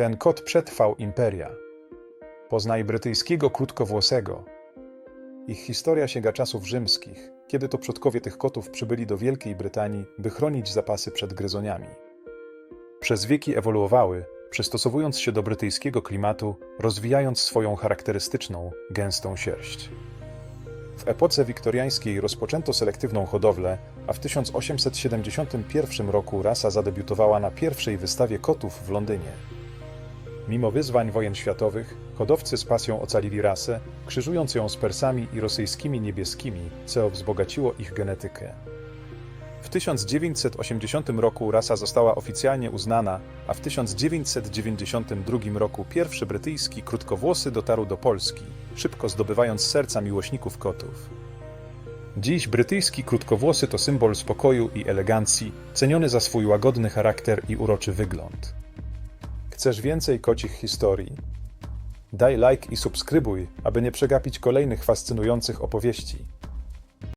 Ten kot przetrwał imperia. Poznaj brytyjskiego krótkowłosego. Ich historia sięga czasów rzymskich, kiedy to przodkowie tych kotów przybyli do Wielkiej Brytanii, by chronić zapasy przed gryzoniami. Przez wieki ewoluowały, przystosowując się do brytyjskiego klimatu, rozwijając swoją charakterystyczną, gęstą sierść. W epoce wiktoriańskiej rozpoczęto selektywną hodowlę, a w 1871 roku rasa zadebiutowała na pierwszej wystawie kotów w Londynie. Mimo wyzwań wojen światowych, hodowcy z pasją ocalili rasę, krzyżując ją z Persami i rosyjskimi niebieskimi, co wzbogaciło ich genetykę. W 1980 roku rasa została oficjalnie uznana, a w 1992 roku pierwszy brytyjski krótkowłosy dotarł do Polski, szybko zdobywając serca miłośników kotów. Dziś brytyjski krótkowłosy to symbol spokoju i elegancji, ceniony za swój łagodny charakter i uroczy wygląd. Chcesz więcej kocich historii? Daj like i subskrybuj, aby nie przegapić kolejnych fascynujących opowieści.